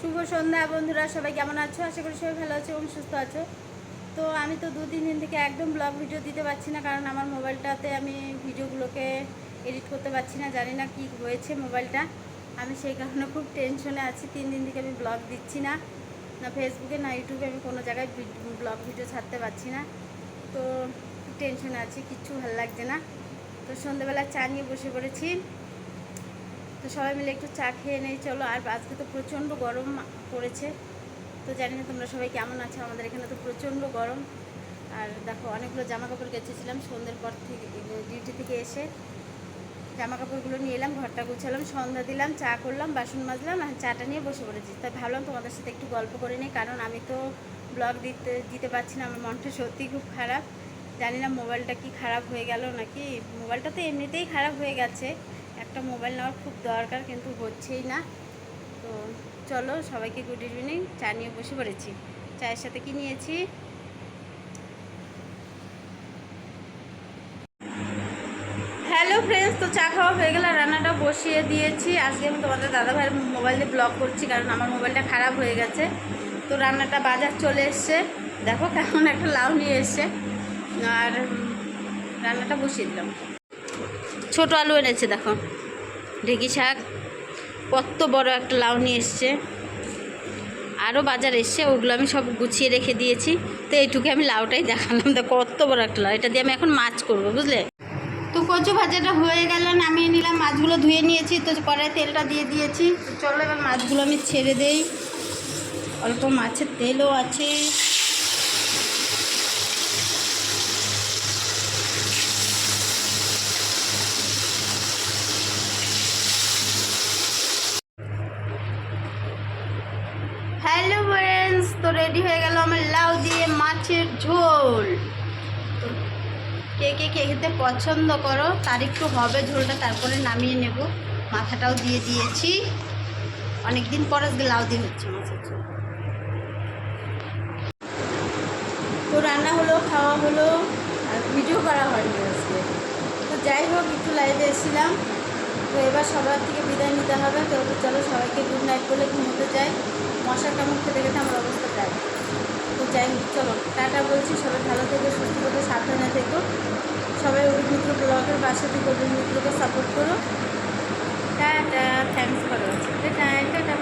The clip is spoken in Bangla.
শুভ সন্ধ্যা, বন্ধুরা, সবাই কেমন আছো? আশা করি সবাই ভালো আছো এবং সুস্থ আছো। তো আমি তো দু তিন দিন থেকে একদম ব্লগ ভিডিও দিতে পারছি না, কারণ আমার মোবাইলটাতে আমি ভিডিওগুলোকে এডিট করতে পারছি না, জানি না কি হয়েছে মোবাইলটা। আমি সেই কারণে খুব টেনশনে আছি, তিন দিন থেকে আমি ব্লগ দিচ্ছি না। না ফেসবুকে না ইউটিউবে আমি কোনো জায়গায় ব্লগ ভিডিও ছাড়তে পারছি না। তো টেনশনে আছি, কিচ্ছু ভালো লাগছে না। তো সন্ধ্যেবেলা চা নিয়ে বসে পড়েছি। তো সবাই মিলে একটু চা খেয়ে নেই, চলো। আর আজকে তো প্রচণ্ড গরম পড়েছে। তো জানি না তোমরা সবাই কেমন আছো? আমাদের এখানে তো প্রচণ্ড গরম। আর দেখো, অনেকগুলো জামা কাপড় কেচেছিলাম। সন্ধ্যের পর থেকে ডিউটি থেকে এসে জামা কাপড়গুলো নিয়ে এলাম, ঘরটা গুছালাম, সন্ধ্যা দিলাম, চা করলাম, বাসন মাজলাম, আর চাটা নিয়ে বসে পড়েছি। তাই ভাবলাম তোমাদের সাথে একটু গল্প করে নিই, কারণ আমি তো ব্লগ দিতে দিতে পারছি না। আমার মনটা সত্যিই খুব খারাপ। জানি না মোবাইলটা কি খারাপ হয়ে গেল নাকি? মোবাইলটা তো এমনিতেই খারাপ হয়ে গেছে। একটা মোবাইল নেওয়ার খুব দরকার, কিন্তু হচ্ছেই না। তো চলো সবাইকে গুড ইভিনিং চা নিয়ে বসে পড়েছি। চায়ের সাথে কি নিয়েছি? হ্যালো ফ্রেন্ডস তো চা খাওয়া হয়ে গেলে, রান্নাটা বসিয়ে দিয়েছি। আজকে আমি তোমাদের দাদাভাইয়ের মোবাইল দিয়ে ব্লগ করছি, কারণ আমার মোবাইলটা খারাপ হয়ে গেছে। তো রান্নাটা বাজার চলে এসছে। দেখো কেমন একটা লাউ নিয়ে এসছে। আর রান্নাটা বসিয়ে দিলাম। ছোট আলু এনেছে, দেখো। ঢেকি শাক, কত বড় একটা লাউ নিয়ে এসছে। আরও বাজার এসছে, ওগুলো আমি সব গুছিয়ে রেখে দিয়েছি। তো এইটুকু আমি লাউটাই দেখালাম। তো কত বড় একটা লাউ। এটা দিয়ে আমি এখন মাছ করব, বুঝলে? তো কচু ভাজাটা হয়ে গেল, নামিয়ে নিলাম। মাছগুলো ধুয়ে নিয়েছি, তো কড়াই তেলটা দিয়ে দিয়েছি। চলো এবার মাছগুলো আমি ছেড়ে দেই। অল্প মাছের তেলও আছে হ্যালো ফ্রেন্ডস তো রেডি হয়ে গেল আমার লাউ দিয়ে মাছের ঝোল। তো কে কে খেতে পছন্দ করো, তার একটু হবে ঝোলটা, তারপরে নামিয়ে নেব। মাথাটাও দিয়ে দিয়েছি। অনেক দিন পর আজকে লাউ দিয়ে হচ্ছে মাছের ঝোল। তো রান্না হলো, খাওয়া হলো, আর ভিডিও করা হয়নি আজকে। তো যাই হোক, একটু লাইভে এসেছিলাম। তো এবার সবার থেকে বিদায় নিতে হবে। তো চলো সবাইকে গুড নাইট বলে ঘুমোতে যাই। মশার কামড় খেতে খেতে আমার অবস্থা যায় তো যাই চলো, টাটা বলছি, সবাই ভালো থেকো, সুস্থ থেকো, সাবধানে থেকো। সবাই অভিক মিত্র ব্লগের বাসা থেকে অভিক মিত্রকে সাপোর্ট করো। Tata thanks for watching tata